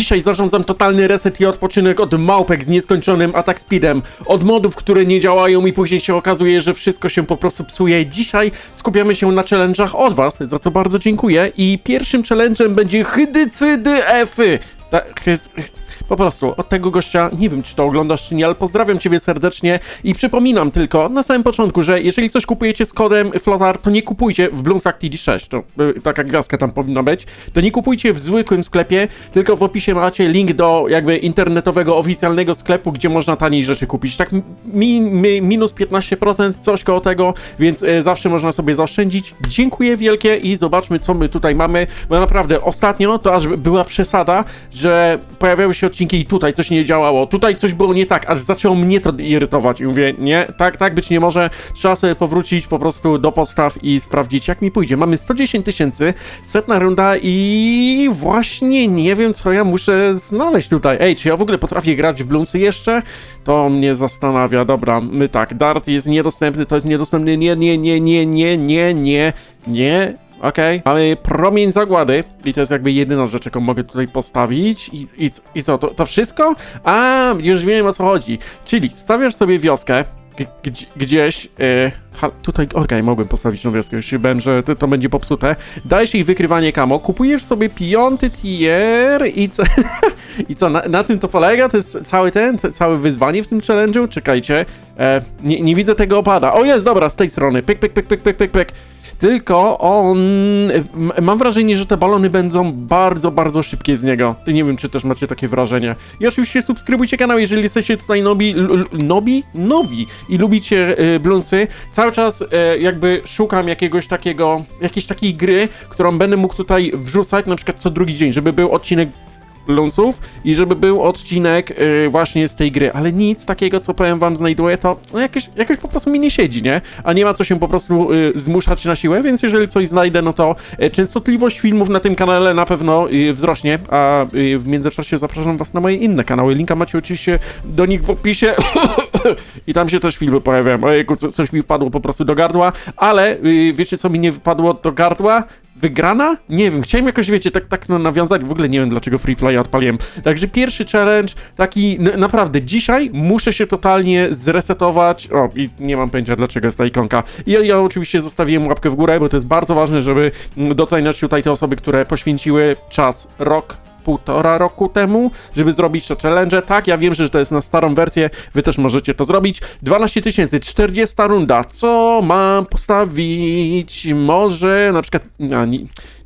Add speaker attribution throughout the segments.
Speaker 1: Dzisiaj zarządzam totalny reset i odpoczynek od małpek z nieskończonym atak speedem, od modów, które nie działają i później się okazuje, że wszystko się po prostu psuje. Dzisiaj skupiamy się na challenge'ach od was, za co bardzo dziękuję i pierwszym challenge'em będzie hydycydy Efy. Tak, hys- hys- po prostu od tego gościa, nie wiem czy to oglądasz czy nie, ale pozdrawiam ciebie serdecznie i przypominam tylko na samym początku, że jeżeli coś kupujecie z kodem FLOTAR, to nie kupujcie w Bloomsack TD6, to y, taka gwiazdka tam powinna być, to nie kupujcie w zwykłym sklepie, tylko w opisie macie link do jakby internetowego, oficjalnego sklepu, gdzie można taniej rzeczy kupić, tak mi, mi, minus 15%, coś koło tego, więc y, zawsze można sobie zaoszczędzić. Dziękuję wielkie i zobaczmy co my tutaj mamy, bo naprawdę ostatnio to aż była przesada, że pojawiały się odcinki i tutaj coś nie działało, tutaj coś było nie tak, aż zaczęło mnie to irytować i mówię, nie, tak, tak być nie może, trzeba sobie powrócić po prostu do postaw i sprawdzić jak mi pójdzie. Mamy 110 tysięcy, setna runda i właśnie nie wiem co ja muszę znaleźć tutaj. Ej, czy ja w ogóle potrafię grać w Bloomsy jeszcze? To mnie zastanawia, dobra, my tak, Dart jest niedostępny, to jest niedostępny, nie, nie, nie, nie, nie, nie, nie, nie, Okej, mamy promień zagłady i to jest jakby jedyna rzecz, jaką mogę tutaj postawić. I, i, i co, to, to wszystko? A, już wiem o co chodzi, czyli stawiasz sobie wioskę gdzieś, ha, tutaj, okej, mogłem postawić tą wioskę, już że to, to będzie popsute, dajesz jej wykrywanie kamo, kupujesz sobie piąty tier i co, i co, na, na tym to polega? To jest cały ten, ca- całe wyzwanie w tym challenge'u? Czekajcie, e, nie, nie widzę tego opada, o jest, dobra, z tej strony, pyk, pyk, pyk, pyk, pyk, pyk, pyk, tylko on. Mam wrażenie, że te balony będą bardzo, bardzo szybkie z niego. Nie wiem, czy też macie takie wrażenie. I oczywiście subskrybujcie kanał, jeżeli jesteście tutaj nobi. Nobi? Nowi i lubicie y, Bloomsy. Cały czas y, jakby szukam jakiegoś takiego. jakiejś takiej gry, którą będę mógł tutaj wrzucać na przykład co drugi dzień, żeby był odcinek Lunsów i żeby był odcinek y, właśnie z tej gry, ale nic takiego, co powiem wam znajduję, to no, jakoś, jakoś po prostu mi nie siedzi, nie? A nie ma co się po prostu y, zmuszać na siłę, więc jeżeli coś znajdę, no to y, częstotliwość filmów na tym kanale na pewno y, wzrośnie, a y, w międzyczasie zapraszam was na moje inne kanały. Linka macie oczywiście do nich w opisie i tam się też filmy pojawiają. Ojejku, co, coś mi wpadło po prostu do gardła, ale y, wiecie co mi nie wypadło do gardła? Wygrana? Nie wiem, chciałem jakoś, wiecie, tak, tak no, nawiązać, w ogóle nie wiem, dlaczego free play odpaliłem. Także pierwszy challenge, taki, naprawdę, dzisiaj muszę się totalnie zresetować. O, i nie mam pojęcia, dlaczego jest ta ikonka. I ja, ja oczywiście zostawiłem łapkę w górę, bo to jest bardzo ważne, żeby mm, doceniać tutaj te osoby, które poświęciły czas, rok, półtora roku temu, żeby zrobić to challenge. Tak, ja wiem, że to jest na starą wersję, wy też możecie to zrobić. 12 tysięcy, 40 runda. Co mam postawić? Może na przykład... A, nie,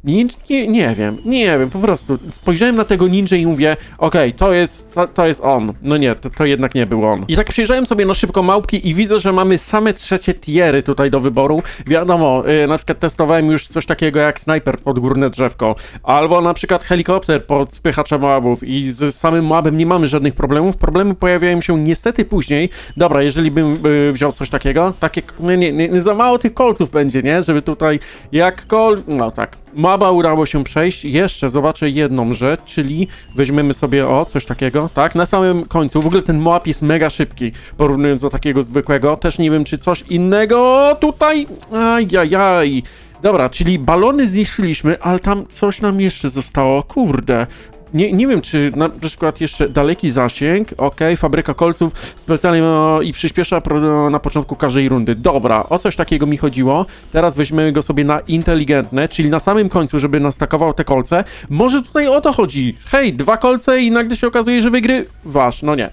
Speaker 1: nie, nie, nie wiem, nie wiem, po prostu spojrzałem na tego ninja i mówię, okej, to jest, to, to jest on. No nie, to, to jednak nie był on. I tak przejrzałem sobie na szybko małpki i widzę, że mamy same trzecie tiery tutaj do wyboru. Wiadomo, y, na przykład testowałem już coś takiego jak snajper pod górne drzewko, albo na przykład helikopter pod spychaczem moabów i z samym moabem nie mamy żadnych problemów. Problemy pojawiają się niestety później. Dobra, jeżeli bym y, wziął coś takiego, takie, nie, nie, nie, nie za mało tych kolców będzie, nie? Żeby tutaj jakkol... No tak. Maba udało się przejść. Jeszcze zobaczę jedną rzecz, czyli weźmiemy sobie o coś takiego, tak? Na samym końcu. W ogóle ten Moab jest mega szybki, porównując do takiego zwykłego. Też nie wiem, czy coś innego tutaj. Ajajaj. Dobra, czyli balony zniszczyliśmy, ale tam coś nam jeszcze zostało. Kurde. Nie, nie wiem, czy na przykład jeszcze daleki zasięg, ok, fabryka kolców specjalnie no, i przyspiesza pro, na początku każdej rundy. Dobra, o coś takiego mi chodziło. Teraz weźmiemy go sobie na inteligentne, czyli na samym końcu, żeby nastakował te kolce. Może tutaj o to chodzi. Hej, dwa kolce i nagle się okazuje, że wygrywasz. No nie.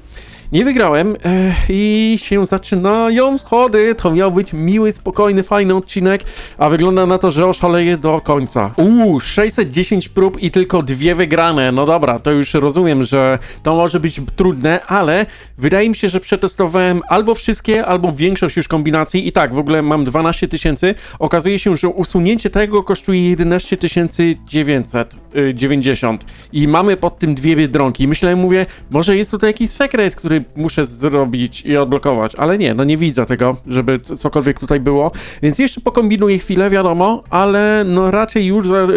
Speaker 1: Nie wygrałem e, i się zaczynają schody. To miał być miły, spokojny, fajny odcinek, a wygląda na to, że oszaleje do końca. Uuu, 610 prób i tylko dwie wygrane. No dobra, to już rozumiem, że to może być trudne, ale wydaje mi się, że przetestowałem albo wszystkie, albo większość już kombinacji i tak, w ogóle mam 12 tysięcy. Okazuje się, że usunięcie tego kosztuje 11 990 i mamy pod tym dwie biedronki. Myślałem, mówię, może jest tutaj jakiś sekret, który muszę zrobić i odblokować, ale nie, no nie widzę tego, żeby cokolwiek tutaj było, więc jeszcze pokombinuję chwilę, wiadomo, ale no raczej już za,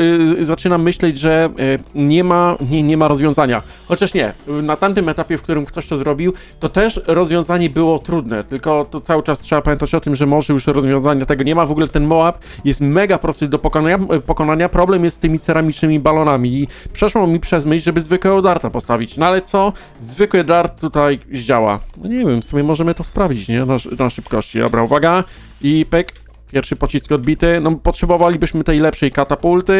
Speaker 1: y, zaczynam myśleć, że y, nie ma, nie, nie ma rozwiązania. Chociaż nie, na tamtym etapie, w którym ktoś to zrobił, to też rozwiązanie było trudne, tylko to cały czas trzeba pamiętać o tym, że może już rozwiązania tego nie ma. W ogóle ten Moab jest mega prosty do pokonania. pokonania. Problem jest z tymi ceramicznymi balonami i przeszło mi przez myśl, żeby zwykłego darta postawić. No ale co? Zwykły dart tutaj zdziała. No nie wiem, w sumie możemy to sprawdzić, nie? Na, na szybkości. Dobra, uwaga. I pek. Pierwszy pocisk odbity. No, potrzebowalibyśmy tej lepszej katapulty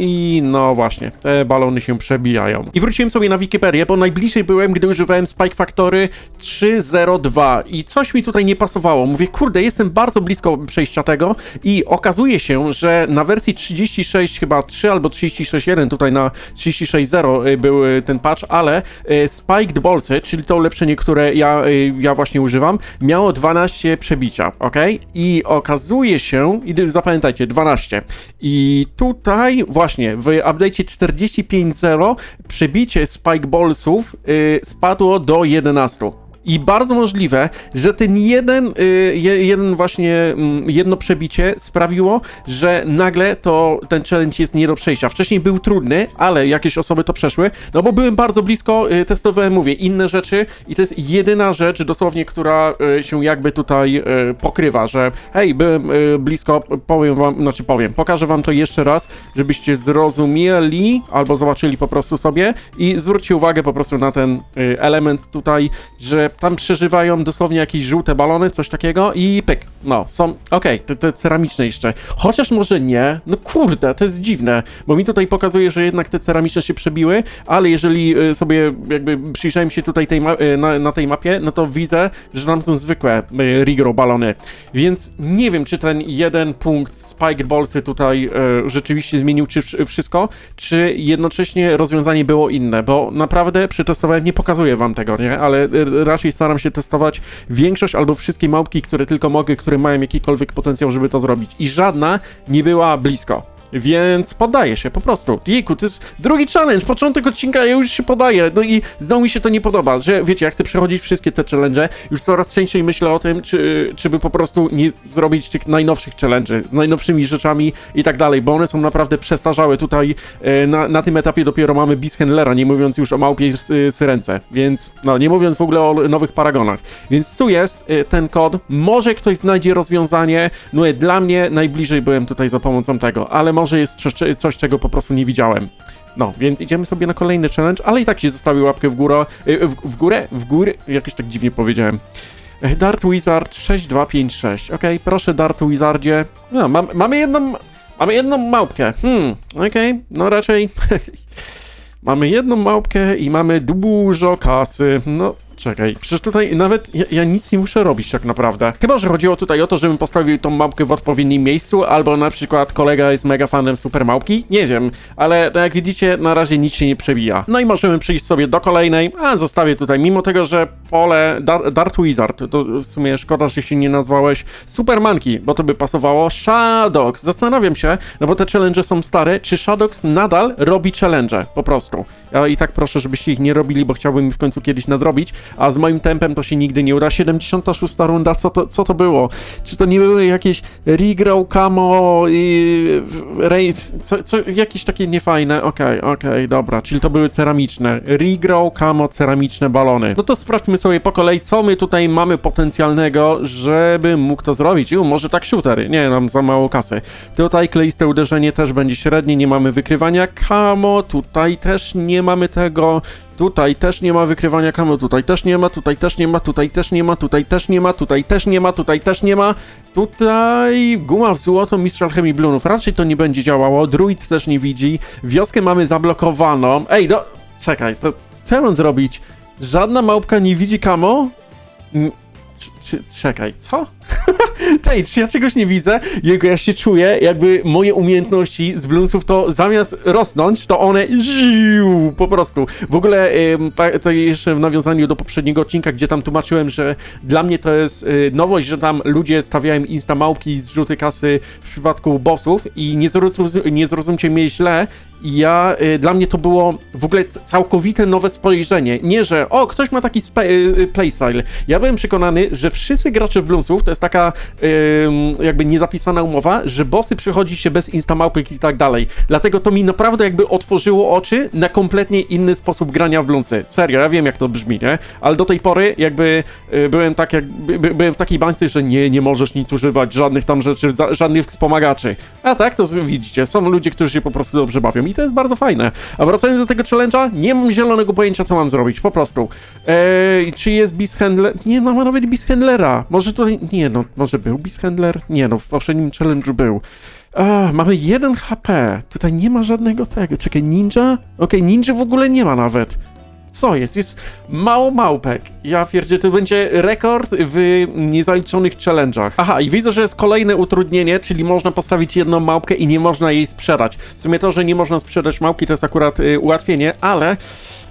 Speaker 1: i no właśnie, te balony się przebijają. I wróciłem sobie na Wikipedię, bo najbliżej byłem, gdy używałem Spike Factory 3.02 i coś mi tutaj nie pasowało. Mówię, kurde, jestem bardzo blisko przejścia tego i okazuje się, że na wersji 36 chyba 3 albo 36.1, tutaj na 36.0 był y, ten patch, ale y, Spiked Ballsy, czyli to ulepszenie, które ja, y, ja właśnie używam, miało 12 przebicia, ok? I okazuje się, i zapamiętajcie, 12. I tutaj właśnie w update'cie 45.0 przebicie Spike Ballsów y, spadło do 11. I bardzo możliwe, że ten jeden, y, je- jeden właśnie, mm, jedno przebicie sprawiło, że nagle to ten challenge jest nie do przejścia. Wcześniej był trudny, ale jakieś osoby to przeszły, no bo byłem bardzo blisko, y, testowałem, mówię, inne rzeczy i to jest jedyna rzecz dosłownie, która y, się jakby tutaj pokrywa, że hej, byłem blisko, powiem wam, znaczy powiem, pokażę wam to jeszcze raz, żebyście zrozumieli albo zobaczyli po prostu sobie i zwróćcie uwagę po prostu na ten element tutaj, że tam przeżywają dosłownie jakieś żółte balony, coś takiego i pyk, no, są, okej, te, te ceramiczne jeszcze, chociaż może nie, no kurde, to jest dziwne, bo mi tutaj pokazuje, że jednak te ceramiczne się przebiły, ale jeżeli y, sobie jakby przyjrzałem się tutaj tej y, na, na tej mapie, no to widzę, że tam są zwykłe y, Rigro balony, więc nie wiem, czy ten jeden punkt w Spike Ballsy tutaj y, rzeczywiście zmienił czy wsz- wszystko, czy jednocześnie rozwiązanie było inne, bo naprawdę przetestowałem, nie pokazuję wam tego, nie, ale raczej staram się testować większość albo wszystkie małpki, które tylko mogę, które mają jakikolwiek potencjał, żeby to zrobić i żadna nie była blisko. Więc poddaję się, po prostu. Jejku, to jest drugi challenge, początek odcinka, ja już się podaję. No i znowu mi się to nie podoba, że wiecie, ja chcę przechodzić wszystkie te challenge. Już coraz częściej myślę o tym, czy, czy by po prostu nie zrobić tych najnowszych challenge z najnowszymi rzeczami i tak dalej, bo one są naprawdę przestarzałe. Tutaj e, na, na tym etapie dopiero mamy Bishandlera, nie mówiąc już o małpiej sy- syrence. Więc, no, nie mówiąc w ogóle o nowych paragonach. Więc tu jest e, ten kod. Może ktoś znajdzie rozwiązanie. No, dla mnie najbliżej byłem tutaj za pomocą tego, ale może jest coś, czego po prostu nie widziałem. No, więc idziemy sobie na kolejny challenge, ale i tak się zostawił łapkę w górę, y, w, w górę, w górę, jakoś tak dziwnie powiedziałem. E, Dart Wizard 6256, okej, proszę Dart Wizardzie. No, mam, mamy jedną, mamy jedną małpkę, hmm, okej, no raczej... mamy jedną małpkę i mamy dużo kasy, no... Czekaj, przecież tutaj nawet ja, ja nic nie muszę robić tak naprawdę. Chyba, że chodziło tutaj o to, żebym postawił tą małpkę w odpowiednim miejscu, albo na przykład kolega jest mega fanem super małpki, nie wiem, ale tak jak widzicie, na razie nic się nie przewija. No i możemy przejść sobie do kolejnej, a zostawię tutaj, mimo tego, że pole Dar Dart Wizard, to w sumie szkoda, że się nie nazwałeś Supermanki, bo to by pasowało. Shadows, zastanawiam się, no bo te challenge są stare, czy Shadows nadal robi challenge, po prostu. Ja i tak proszę, żebyście ich nie robili, bo chciałbym w końcu kiedyś nadrobić, a z moim tempem to się nigdy nie uda. 76 runda, co to, co to było? Czy to nie były jakieś regrow, camo i race, co, co, jakieś takie niefajne? Okej, okej, dobra, czyli to były ceramiczne. Regrow, camo, ceramiczne balony. No to sprawdźmy sobie po kolei, co my tutaj mamy potencjalnego, żeby mógł to zrobić. U, może tak shooter, nie, nam za mało kasy. Tutaj kleiste uderzenie też będzie średnie, nie mamy wykrywania camo, tutaj też nie mamy tego. Tutaj też nie ma wykrywania kamo, tutaj też nie ma, tutaj też nie ma, tutaj też nie ma, tutaj też nie ma, tutaj też nie ma, tutaj też nie ma. Tutaj guma w złoto, mistrz alchemii blunów. Raczej to nie będzie działało, druid też nie widzi. Wioskę mamy zablokowaną. Ej, do... Czekaj, to co mam zrobić? Żadna małpka nie widzi kamo? Czekaj, co? Cześć, czy ja czegoś nie widzę? Jego ja się czuję, jakby moje umiejętności z Bloomsów to zamiast rosnąć, to one ziu, po prostu. W ogóle to jeszcze w nawiązaniu do poprzedniego odcinka, gdzie tam tłumaczyłem, że dla mnie to jest y, nowość, że tam ludzie stawiają insta małpki z rzuty kasy w przypadku bossów i nie, nie zrozumcie mnie źle, ja, y, dla mnie to było w ogóle całkowite nowe spojrzenie. Nie, że o, ktoś ma taki spe- y, playstyle. Ja byłem przekonany, że wszyscy gracze w Bloomsów, to jest taka jakby niezapisana umowa, że bossy przychodzi się bez instamałpek i tak dalej. Dlatego to mi naprawdę jakby otworzyło oczy na kompletnie inny sposób grania w Bloomsy. Serio, ja wiem jak to brzmi, nie? Ale do tej pory jakby y, byłem tak jak, by, by- byłem w takiej bańce, że nie, nie możesz nic używać, żadnych tam rzeczy, żadnych wspomagaczy. A tak, to widzicie, są ludzie, którzy się po prostu dobrze bawią i to jest bardzo fajne. A wracając do tego challenge'a, nie mam zielonego pojęcia, co mam zrobić, po prostu. Eee, czy jest Handler? Nie ma nawet Beast Handlera. Może tutaj, nie no, może był Beast Handler? Nie no, w poprzednim challenge'u był. A, mamy 1 HP. Tutaj nie ma żadnego tego. Czekaj, ninja? Okej, ninja w ogóle nie ma nawet. Co jest? Jest mało małpek. Ja pierdzie, to będzie rekord w niezaliczonych challenge'ach. Aha, i widzę, że jest kolejne utrudnienie, czyli można postawić jedną małpkę i nie można jej sprzedać. W sumie to, że nie można sprzedać małpki, to jest akurat y, ułatwienie, ale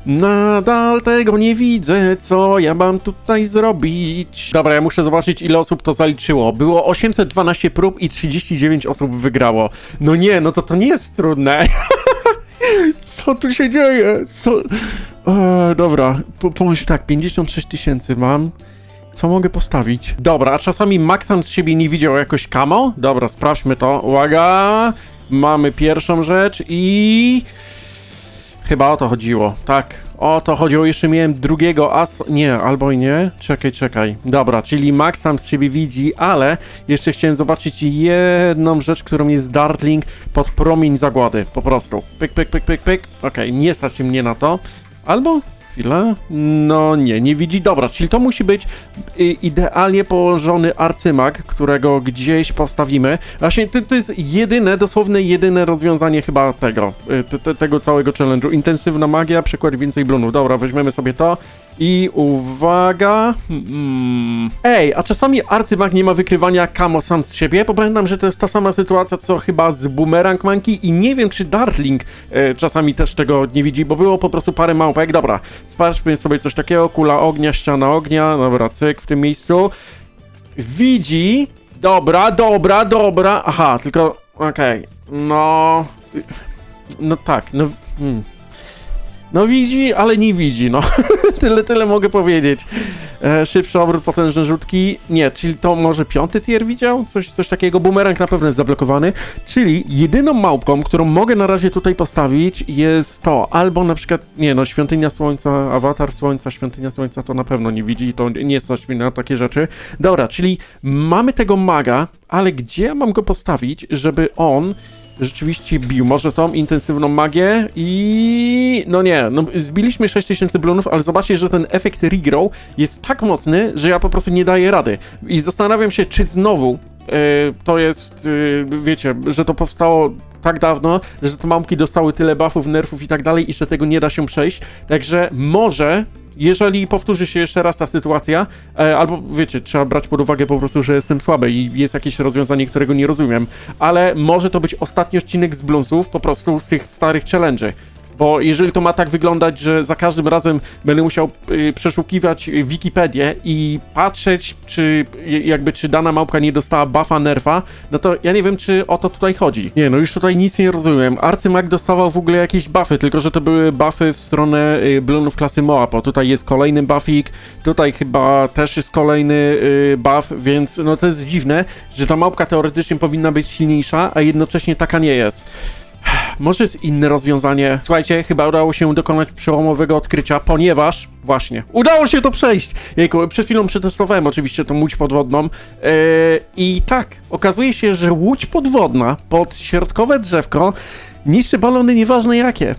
Speaker 1: nadal tego nie widzę, co ja mam tutaj zrobić. Dobra, ja muszę zobaczyć, ile osób to zaliczyło. Było 812 prób i 39 osób wygrało. No nie, no to to nie jest trudne. Co tu się dzieje? Co? E, dobra, po, pomyśl tak, 56 tysięcy mam. Co mogę postawić? Dobra, a czasami Maxan z siebie nie widział jakoś kamo? Dobra, sprawdźmy to. Uwaga! Mamy pierwszą rzecz i... Chyba o to chodziło, tak. O to chodziło, jeszcze miałem drugiego as... Nie, albo i nie. Czekaj, czekaj. Dobra, czyli Max sam z siebie widzi, ale jeszcze chciałem zobaczyć jedną rzecz, którą jest Dartling pod promień zagłady. Po prostu. Pyk, pyk, pyk, pyk, pyk. Okej, nie stać mnie na to. Albo... Chwila. No nie, nie widzi. Dobra, czyli to musi być y, idealnie położony arcymak, którego gdzieś postawimy. Właśnie to, to jest jedyne, dosłowne jedyne rozwiązanie chyba tego, y, te, te, tego całego challenge'u. Intensywna magia, przykład więcej blunów. Dobra, weźmiemy sobie to. I uwaga. Mm. Ej, a czasami arcymak nie ma wykrywania kamo sam z siebie, bo pamiętam, że to jest ta sama sytuacja, co chyba z Boomerang Monkey i nie wiem, czy Dartling e, czasami też tego nie widzi, bo było po prostu parę małpek. Dobra, sprawdźmy sobie coś takiego. Kula ognia, ściana ognia. Dobra, cyk w tym miejscu. Widzi. Dobra, dobra, dobra. Aha, tylko. Okej. No. No tak, no. Hmm. No widzi, ale nie widzi, no. tyle, tyle mogę powiedzieć. E, szybszy obrót, potężne rzutki. Nie, czyli to może piąty tier widział? Coś, coś takiego. Bumerang na pewno jest zablokowany. Czyli jedyną małpką, którą mogę na razie tutaj postawić jest to. Albo na przykład, nie no, Świątynia Słońca, Awatar Słońca, Świątynia Słońca to na pewno nie widzi, to nie stać mi na takie rzeczy. Dobra, czyli mamy tego maga, ale gdzie mam go postawić, żeby on rzeczywiście bił. Może tą intensywną magię i... No nie, no zbiliśmy 6000 blunów, ale zobaczcie, że ten efekt regrow jest tak mocny, że ja po prostu nie daję rady. I zastanawiam się, czy znowu e, to jest, e, wiecie, że to powstało tak dawno, że te mamki dostały tyle buffów, nerfów i tak dalej i że tego nie da się przejść. Także może jeżeli powtórzy się jeszcze raz ta sytuacja, e, albo wiecie, trzeba brać pod uwagę po prostu, że jestem słaby i jest jakieś rozwiązanie, którego nie rozumiem, ale może to być ostatni odcinek z Bloomsów, po prostu z tych starych challenge'y. Bo jeżeli to ma tak wyglądać, że za każdym razem będę musiał y, przeszukiwać Wikipedię i patrzeć, czy jakby czy dana małpka nie dostała buffa nerfa, no to ja nie wiem, czy o to tutaj chodzi. Nie, no już tutaj nic nie rozumiem. Arcymag dostawał w ogóle jakieś buffy, tylko że to były buffy w stronę y, blunów klasy Moapo. Tutaj jest kolejny buffik, tutaj chyba też jest kolejny y, buff, więc no to jest dziwne, że ta małpka teoretycznie powinna być silniejsza, a jednocześnie taka nie jest. Może jest inne rozwiązanie. Słuchajcie, chyba udało się dokonać przełomowego odkrycia, ponieważ właśnie udało się to przejść. Jejku, przed chwilą przetestowałem oczywiście tą łódź podwodną yy, i tak, okazuje się, że łódź podwodna pod środkowe drzewko niszczy balony nieważne jakie.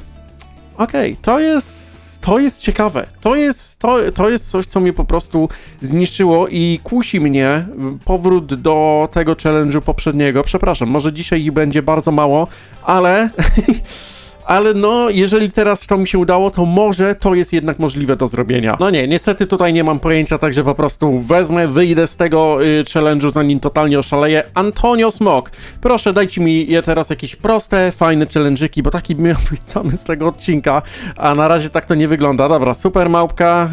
Speaker 1: Okej, to jest to jest ciekawe. To jest, to, to jest coś, co mnie po prostu zniszczyło i kusi mnie powrót do tego challenge'u poprzedniego. Przepraszam, może dzisiaj ich będzie bardzo mało, ale... Ale no, jeżeli teraz to mi się udało, to może to jest jednak możliwe do zrobienia. No nie, niestety tutaj nie mam pojęcia, także po prostu wezmę, wyjdę z tego y, challenge'u, zanim totalnie oszaleję. Antonio Smok, proszę dajcie mi je teraz jakieś proste, fajne challenge'iki, bo taki miał być z tego odcinka, a na razie tak to nie wygląda. Dobra, super małpka,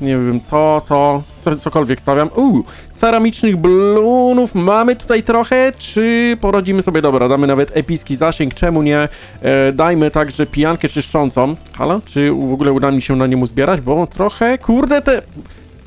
Speaker 1: y, nie wiem, to, to, cokolwiek stawiam. Uuu, ceramicznych balonów mamy tutaj trochę, czy poradzimy sobie? Dobra, damy nawet epicki zasięg, czemu nie? E, dajmy także pijankę czyszczącą. Halo? Czy w ogóle uda mi się na niemu zbierać? Bo trochę, kurde, te...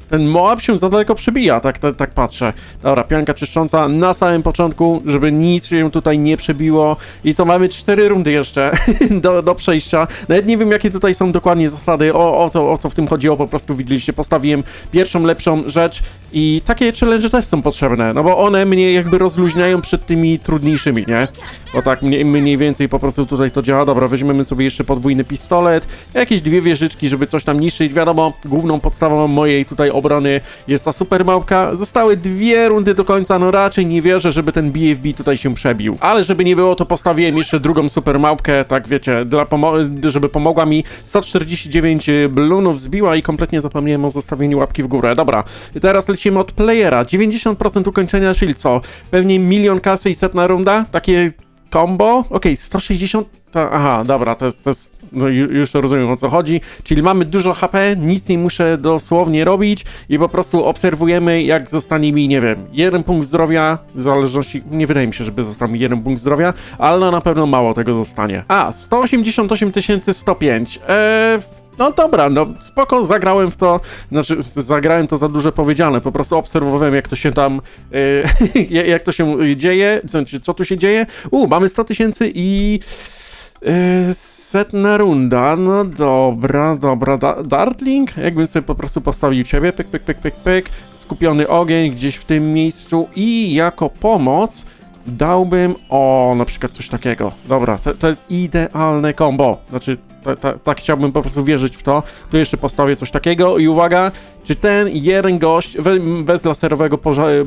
Speaker 1: Ten Moab się za daleko przebija, tak, tak, tak patrzę. Dobra, pianka czyszcząca na samym początku, żeby nic się tutaj nie przebiło. I co, mamy cztery rundy jeszcze do, do przejścia. Nawet nie wiem, jakie tutaj są dokładnie zasady, o, o, co, o co w tym chodziło, po prostu widzieliście, postawiłem pierwszą, lepszą rzecz i takie challenge też są potrzebne, no bo one mnie jakby rozluźniają przed tymi trudniejszymi, nie? Bo tak mniej, mniej więcej po prostu tutaj to działa. Dobra, weźmiemy sobie jeszcze podwójny pistolet, jakieś dwie wieżyczki, żeby coś tam niszczyć. Wiadomo, główną podstawą mojej tutaj obrony jest ta super małpka. Zostały dwie rundy do końca, no raczej nie wierzę, żeby ten BFB tutaj się przebił. Ale żeby nie było, to postawiłem jeszcze drugą super małpkę, tak wiecie, dla pomo- żeby pomogła mi. 149 balloonów zbiła i kompletnie zapomniałem o zostawieniu łapki w górę. Dobra, teraz lecimy od playera. 90% ukończenia, czyli co? Pewnie milion kasy i setna runda? Takie combo? Okej, 160. To, aha, dobra, to jest, to jest no ju- już rozumiem o co chodzi. Czyli mamy dużo HP, nic nie muszę dosłownie robić i po prostu obserwujemy, jak zostanie mi, nie wiem, jeden punkt zdrowia, w zależności, nie wydaje mi się, żeby został mi jeden punkt zdrowia, ale na pewno mało tego zostanie. A, 188 105. Eee. No dobra, no spoko, zagrałem w to, znaczy zagrałem to za duże powiedziane, po prostu obserwowałem jak to się tam, e, jak to się dzieje, znaczy co tu się dzieje. U, mamy 100 tysięcy i e, setna runda, no dobra, dobra, da, Dartling, jakbym sobie po prostu postawił ciebie, pyk, pyk, pyk, pyk, pyk, skupiony ogień gdzieś w tym miejscu i jako pomoc dałbym, o, na przykład coś takiego. Dobra, to, to jest idealne combo. Znaczy, ta, ta, tak chciałbym po prostu wierzyć w to. Tu jeszcze postawię coś takiego i uwaga, czy ten jeden gość bez laserowego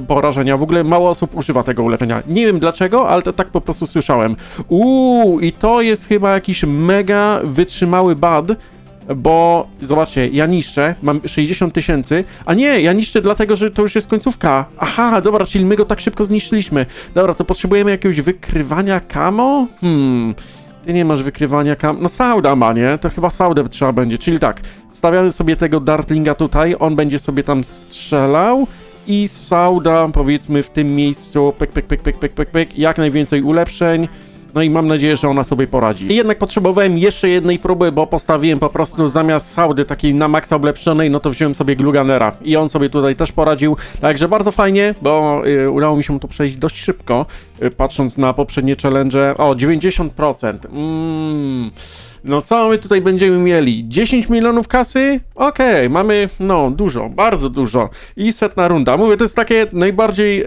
Speaker 1: porażenia, w ogóle mało osób używa tego ulepszenia. Nie wiem dlaczego, ale to tak po prostu słyszałem. Uuu, i to jest chyba jakiś mega wytrzymały bad, bo zobaczcie, ja niszczę, mam 60 tysięcy, a nie, ja niszczę dlatego, że to już jest końcówka. Aha, dobra, czyli my go tak szybko zniszczyliśmy. Dobra, to potrzebujemy jakiegoś wykrywania kamo? Hmm, ty nie masz wykrywania kam... No Sauda ma, nie? To chyba Saudę trzeba będzie, czyli tak, stawiamy sobie tego Dartlinga tutaj, on będzie sobie tam strzelał i Sauda, powiedzmy, w tym miejscu, pyk, pyk, pyk, pyk, pyk, pyk, pyk, jak najwięcej ulepszeń. No i mam nadzieję, że ona sobie poradzi. I jednak potrzebowałem jeszcze jednej próby, bo postawiłem po prostu zamiast Saudy takiej na maksa oblepszonej, no to wziąłem sobie Gluganera. I on sobie tutaj też poradził. Także bardzo fajnie, bo y, udało mi się to przejść dość szybko, y, patrząc na poprzednie challenge. O, 90%. Mmm... No co my tutaj będziemy mieli? 10 milionów kasy? Okej, mamy, no, dużo, bardzo dużo. I setna runda. Mówię, to jest takie najbardziej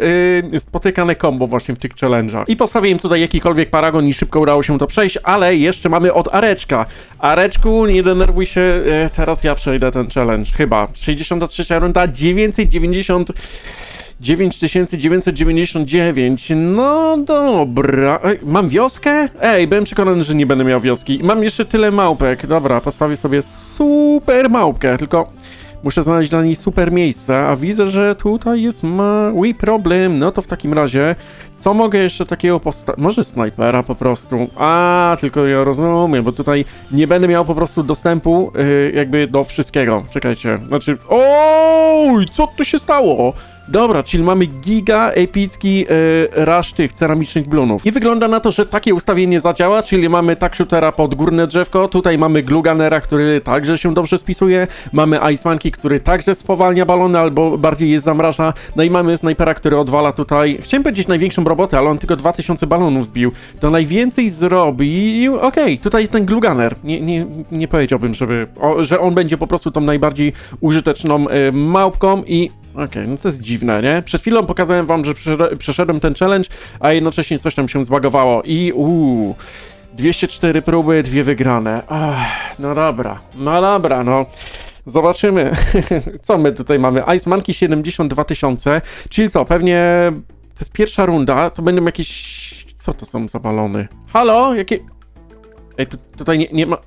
Speaker 1: yy, spotykane combo właśnie w tych challenge'ach. I postawiłem tutaj jakikolwiek paragon i szybko udało się to przejść, ale jeszcze mamy od Areczka. Areczku, nie denerwuj się, yy, teraz ja przejdę ten challenge, chyba. 63 runda, 990... 9999. No dobra. Ej, mam wioskę? Ej, byłem przekonany, że nie będę miał wioski. Mam jeszcze tyle małpek. Dobra, postawię sobie super małpkę, tylko muszę znaleźć dla niej super miejsce, a widzę, że tutaj jest mały problem. No to w takim razie, co mogę jeszcze takiego postawić? Może snajpera po prostu. A, tylko ja rozumiem, bo tutaj nie będę miał po prostu dostępu yy, jakby do wszystkiego. Czekajcie, znaczy... Oj, co tu się stało? Dobra, czyli mamy giga epicki e, tych ceramicznych blunów. I wygląda na to, że takie ustawienie zadziała, czyli mamy tak shootera pod górne drzewko, tutaj mamy gluganera, który także się dobrze spisuje, mamy Ice Monkey, który także spowalnia balony albo bardziej je zamraża, no i mamy snajpera, który odwala tutaj, chciałem powiedzieć największą robotę, ale on tylko 2000 balonów zbił, to najwięcej zrobił, okej, tutaj ten gluganer, nie, nie, nie powiedziałbym, żeby, o, że on będzie po prostu tą najbardziej użyteczną e, małpką i Okej, no to jest dziwne, nie? Przed chwilą pokazałem wam, że przeszedłem- ten challenge, a jednocześnie coś tam się zbagowało i uuu, 204 próby, dwie wygrane. Ach, no dobra, no dobra, no. Zobaczymy, co my tutaj mamy. Ice Monkey 72 tysiące, czyli co, pewnie to jest pierwsza runda, to będą jakieś... Co to są za balony? Halo? Jakie... Ej, tu, tutaj nie, nie ma...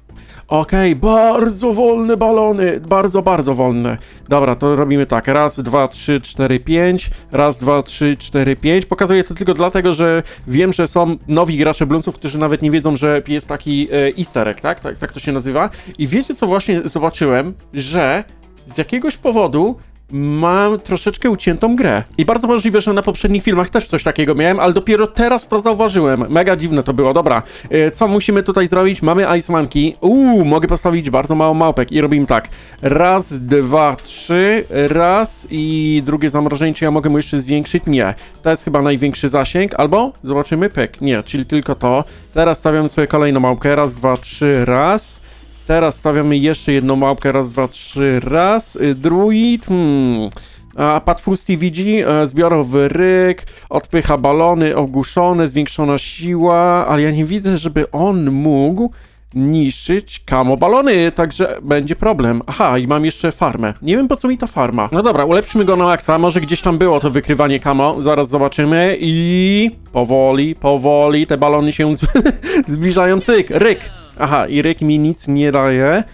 Speaker 1: Okej, bardzo wolne balony, bardzo, bardzo wolne. Dobra, to robimy tak, raz, dwa, trzy, cztery, pięć, raz, dwa, trzy, cztery, pięć. Pokazuję to tylko dlatego, że wiem, że są nowi gracze Bloomsów, którzy nawet nie wiedzą, że jest taki e, easter egg, tak? tak? Tak to się nazywa. I wiecie, co właśnie zobaczyłem? Że z jakiegoś powodu mam troszeczkę uciętą grę. I bardzo możliwe, że na poprzednich filmach też coś takiego miałem, ale dopiero teraz to zauważyłem. Mega dziwne to było. Dobra, e, co musimy tutaj zrobić? Mamy Ice Monkey. Uuu, mogę postawić bardzo mało małpek i robimy tak. Raz, dwa, trzy, raz i drugie zamrożenie. Czy ja mogę mu jeszcze zwiększyć? Nie. To jest chyba największy zasięg. Albo zobaczymy, pyk. Nie, czyli tylko to. Teraz stawiam sobie kolejną małpkę. Raz, dwa, trzy, raz. Teraz stawiamy jeszcze jedną małpkę. Raz, dwa, trzy, raz. Y, Druid. Hmm. A Patfusty widzi e, zbiorowy ryk, odpycha balony, ogłuszone, zwiększona siła, ale ja nie widzę, żeby on mógł niszczyć kamo balony, także będzie problem. Aha, i mam jeszcze farmę. Nie wiem po co mi ta farma. No dobra, ulepszymy go na maksa, może gdzieś tam było to wykrywanie kamo, zaraz zobaczymy i powoli, powoli te balony się zb- zbliżają, cyk, ryk. Aha, i ryk mi nic nie daje.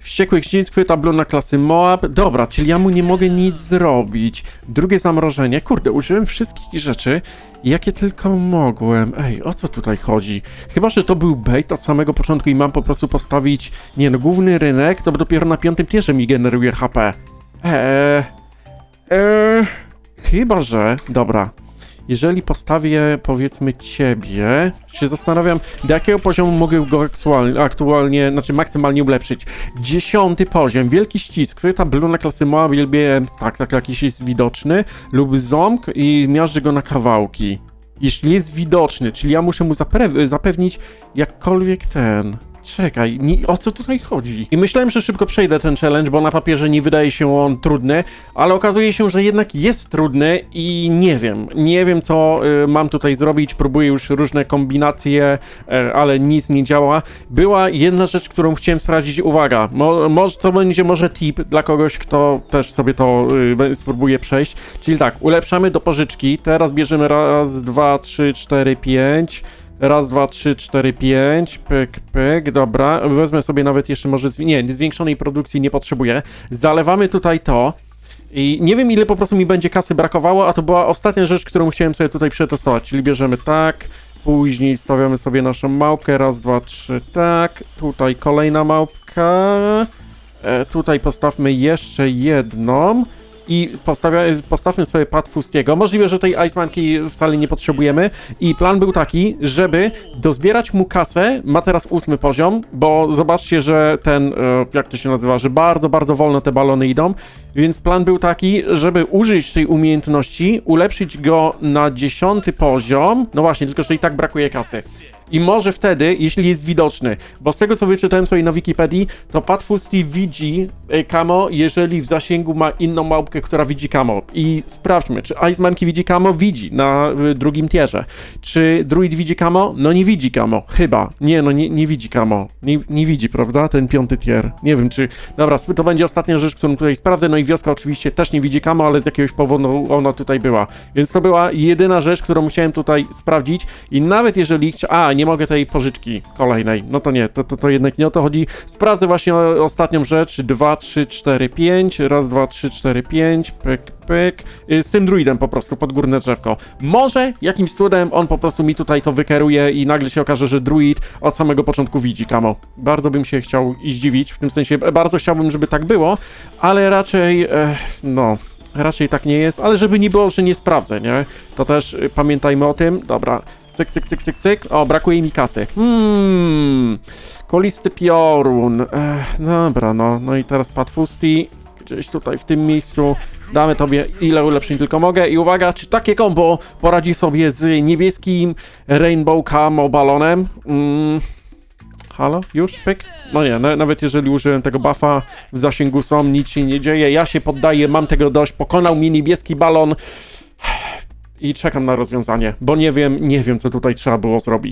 Speaker 1: Wściekły księć chwyta klasy Moab. Dobra, czyli ja mu nie mogę nic zrobić. Drugie zamrożenie. Kurde, użyłem wszystkich rzeczy, jakie tylko mogłem. Ej, o co tutaj chodzi? Chyba, że to był bait od samego początku i mam po prostu postawić, nie no, główny rynek, to dopiero na piątym tierze mi generuje HP. Eee... Eee... Chyba, że... Dobra. Jeżeli postawię, powiedzmy, ciebie, się zastanawiam, do jakiego poziomu mogę go aktualnie, znaczy maksymalnie ulepszyć. Dziesiąty poziom, wielki ścisk, chwyta bluna klasy Moab, wielbie, tak, tak, jakiś jest widoczny, lub ząb i miażdży go na kawałki. Jeśli jest widoczny, czyli ja muszę mu zapewnić jakkolwiek ten... Czekaj, nie, o co tutaj chodzi? I myślałem, że szybko przejdę ten challenge, bo na papierze nie wydaje się on trudny, ale okazuje się, że jednak jest trudny i nie wiem. Nie wiem, co y, mam tutaj zrobić. Próbuję już różne kombinacje, y, ale nic nie działa. Była jedna rzecz, którą chciałem sprawdzić. Uwaga, mo, może to będzie może tip dla kogoś, kto też sobie to y, spróbuje przejść. Czyli tak, ulepszamy do pożyczki. Teraz bierzemy raz, dwa, trzy, cztery, pięć. Raz, dwa, trzy, cztery, pięć. Pyk, pyk, dobra. Wezmę sobie nawet jeszcze może. Zwi- nie, zwiększonej produkcji nie potrzebuję. Zalewamy tutaj to. I nie wiem, ile po prostu mi będzie kasy brakowało, a to była ostatnia rzecz, którą chciałem sobie tutaj przetestować. Czyli bierzemy tak, później stawiamy sobie naszą małpkę. Raz, dwa, trzy, tak. Tutaj kolejna małpka. E, tutaj postawmy jeszcze jedną. I postawia, postawmy sobie pad Fustiego. Możliwe, że tej Icemanki wcale nie potrzebujemy. I plan był taki, żeby dozbierać mu kasę. Ma teraz ósmy poziom, bo zobaczcie, że ten, e, jak to się nazywa, że bardzo, bardzo wolno te balony idą. Więc plan był taki, żeby użyć tej umiejętności, ulepszyć go na dziesiąty poziom. No właśnie, tylko że i tak brakuje kasy. I może wtedy, jeśli jest widoczny, bo z tego co wyczytałem sobie na Wikipedii, to Patfusty widzi e, Kamo, jeżeli w zasięgu ma inną małpkę, która widzi Kamo. I sprawdźmy, czy Ice Monkey widzi Kamo? Widzi, na y, drugim tierze. Czy Druid widzi Kamo? No nie widzi Kamo, chyba. Nie, no nie, nie widzi Kamo. Nie, nie widzi, prawda? Ten piąty tier. Nie wiem, czy... Dobra, to będzie ostatnia rzecz, którą tutaj sprawdzę. No i wioska oczywiście też nie widzi Kamo, ale z jakiegoś powodu ona tutaj była. Więc to była jedyna rzecz, którą musiałem tutaj sprawdzić. I nawet jeżeli. A, nie mogę tej pożyczki kolejnej. No to nie, to, to, to jednak nie o to chodzi. Sprawdzę właśnie ostatnią rzecz. 2, 3, 4, 5. Raz, dwa, trzy, cztery, pięć. Pyk, pyk. Y, Z tym druidem po prostu pod górne drzewko. Może jakimś cudem on po prostu mi tutaj to wykeruje i nagle się okaże, że druid od samego początku widzi kamo. Bardzo bym się chciał zdziwić, w tym sensie e, bardzo chciałbym, żeby tak było, ale raczej, e, no, raczej tak nie jest, ale żeby nie było, że nie sprawdzę, nie? To też y, pamiętajmy o tym. Dobra, cyk, cyk, cyk, cyk, cyk. O, brakuje mi kasy. Hmm, kolisty piorun. Ech, dobra, no, no i teraz Patfusti. Gdzieś tutaj w tym miejscu damy tobie ile ulepszeń tylko mogę. I uwaga, czy takie combo poradzi sobie z niebieskim Rainbow Camo balonem? Mm. Halo? Już? Pyk? No nie, na, nawet jeżeli użyłem tego buffa, w zasięgu są, nic się nie dzieje, ja się poddaję, mam tego dość, pokonał mi niebieski balon i czekam na rozwiązanie, bo nie wiem, nie wiem, co tutaj trzeba było zrobić.